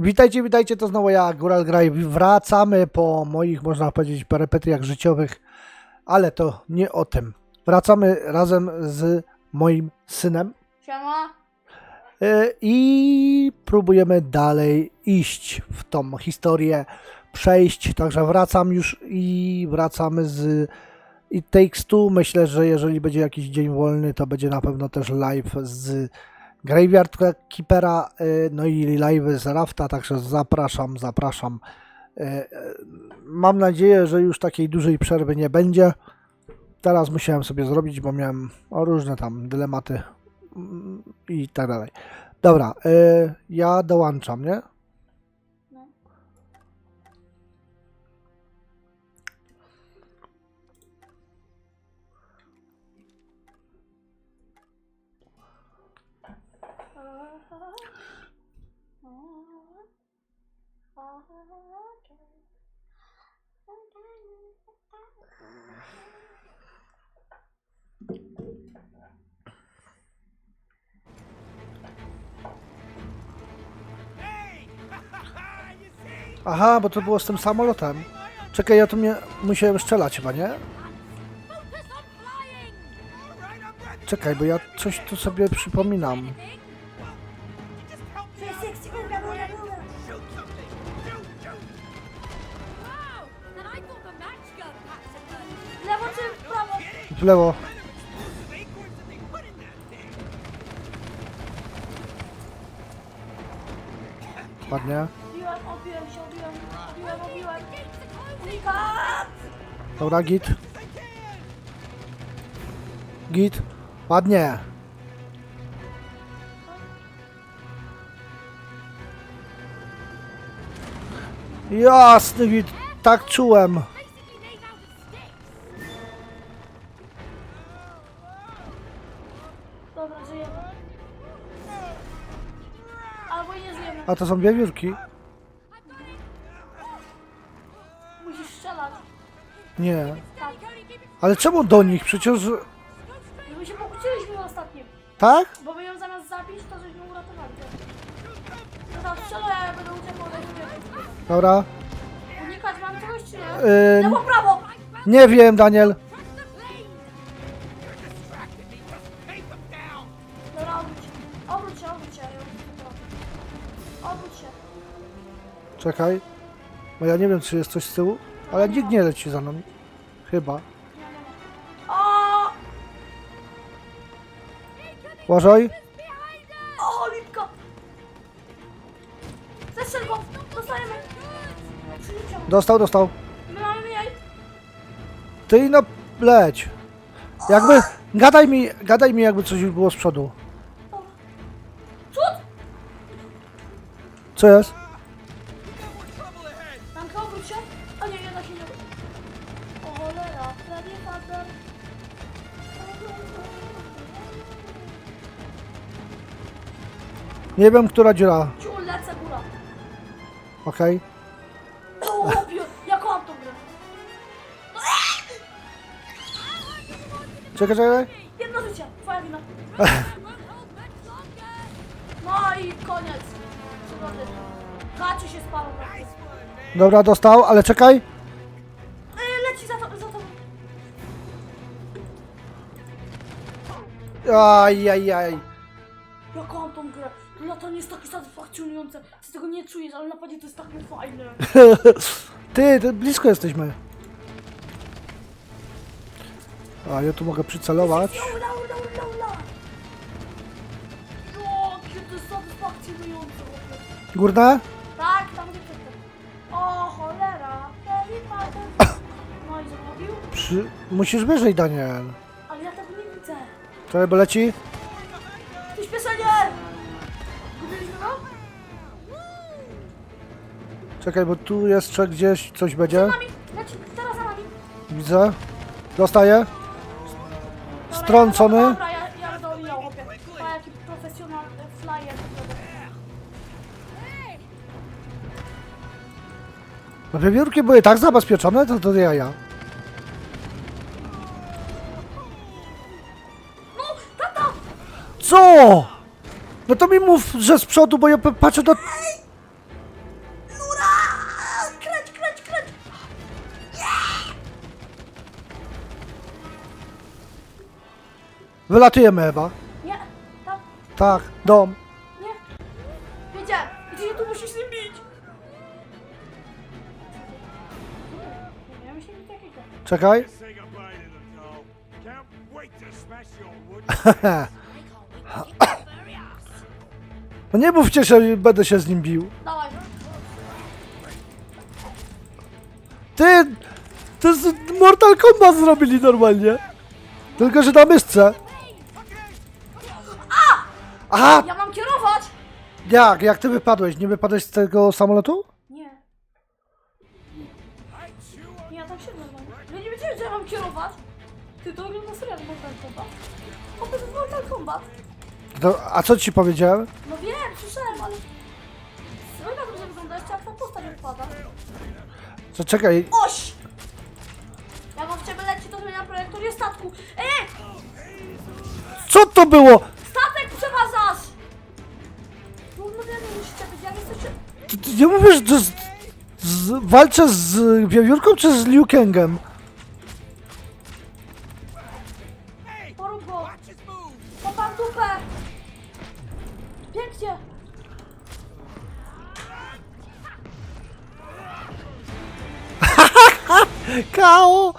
Witajcie, witajcie, to znowu ja, Góral Graj. Wracamy po moich, można powiedzieć, perypetiach życiowych, ale to nie o tym. Wracamy razem z moim synem Siema. y, i próbujemy dalej iść w tą historię, przejść. Także wracam już i wracamy z It Takes Two. Myślę, że jeżeli będzie jakiś dzień wolny, to będzie na pewno też live z Graveyard Keepera, y, no i live z Rafta, także zapraszam, zapraszam. Y, y, Mam nadzieję, że już takiej dużej przerwy nie będzie. Teraz musiałem sobie zrobić, bo miałem różne tam dylematy mm, i tak dalej. Dobra, ja dołączam, nie? Aha, bo to było z tym samolotem. Czekaj, ja tu mnie musiałem strzelać chyba, nie? Czekaj, bo ja coś tu sobie przypominam. 360, uga, uga, uga. Lewo czy w prawo? W lewo. Ładnie. Obiłem, się, obiłem, obiłem, obiłem. Unikat! Dobra, git. Git. Ładnie. Jasny git. Tak czułem. Dobra, żyjemy. Albo i nie żyjemy. A to są wiewiórki? Nie. Ale czemu do nich? Przecież... My się pokłóciliśmy ostatnio. Tak? Bo my ją zamiast zabić, to żeśmy uratowali. No tam ja będę uciekał od. Dobra. Unikać mam czegoś czy nie? Yy, Lewo, prawo! nie wiem, Daniel. Dobra, obróć się. Obróć się, obróć się. ja ją uciekam. Obróć się. Czekaj. Bo ja nie wiem, czy jest coś z tyłu, ale nikt nie leci za nami. Chyba. O! Uważaj. O, lipka! Zestrzel go! Dostajemy! Dostał, dostał. My mamy mniej. Ty no leć. Jakby. Gadaj mi, gadaj mi jakby coś było z przodu. Cud! Co jest? Nie wiem, która dziura. Ciul, lecę, góra. Okej. O, ja kocham tą grę. Czekaj, czekaj. Jedno życie, twoja wina. No i koniec. Przygody. Gacie się spalą. Dobra, dostał, ale czekaj. Ej, leci za to, za to. Aj, aj, aj. Ja kocham tą grę. Latanie jest takie satysfakcjonujące. Ty tego nie czujesz, ale naprawdę to jest takie fajne. Ty, ty, blisko jesteśmy. A ja tu mogę przycelować. Ula, ula, ula, ula. Jakie to jest satysfakcjonujące. Górne? Tak, tam gdzie przedtem. O, cholera. Heavy Fighter. No i zrobił? Przy... Musisz wyżej, Daniel. Ale ja tego nie widzę. Bo leci. Czekaj, bo tu jeszcze gdzieś coś będzie. Nami, leci, teraz za nami. Widzę. Dostaję. Dobra, Strącony. Ja, dobra, ja, ja omijał, chłopie. Pa, jaki profesjonalny flyer. No wiewiórki były tak zabezpieczone, to to ja ja. No, tata! Co? No to mi mów, że z przodu, bo ja p- patrzę do... Wylatujemy, Ewa. Nie, tam, Tak, dom. nie. Wiedziałem, ty się tu musisz z nim bić. Nie wiem, się nic takiego. Czekaj. Say goodbye to the doll. Can't wait to smash your wood. No nie mówcie, że będę się z nim bił. Dawaj. Ty! To jest Mortal Kombat zrobili normalnie. Tylko, że na myszce. A! Ja mam kierować! Jak? Jak ty wypadłeś? Nie wypadłeś z tego samolotu? Nie. Nie, ja tam siedzę normalnie. Ja nie wiedziałem, że ja mam kierować. Ty to ogląda serial Mortal Kombat. O, to jest Mortal Kombat. To, a co ci powiedziałem? No wiem, słyszałem, ale... Mega dobrze wygląda, jeszcze jak ta postać odpada. To czekaj. Oś! Jak on w ciebie leci, to zmienia projektorię statku. Ej! Co to było? Musicie być, jak jesteście... Ty, ty nie mówisz, że z, z, walczę z wiewiórką czy z Liu Kangiem? Porób go! Popan dupę! Pięknie! Kao!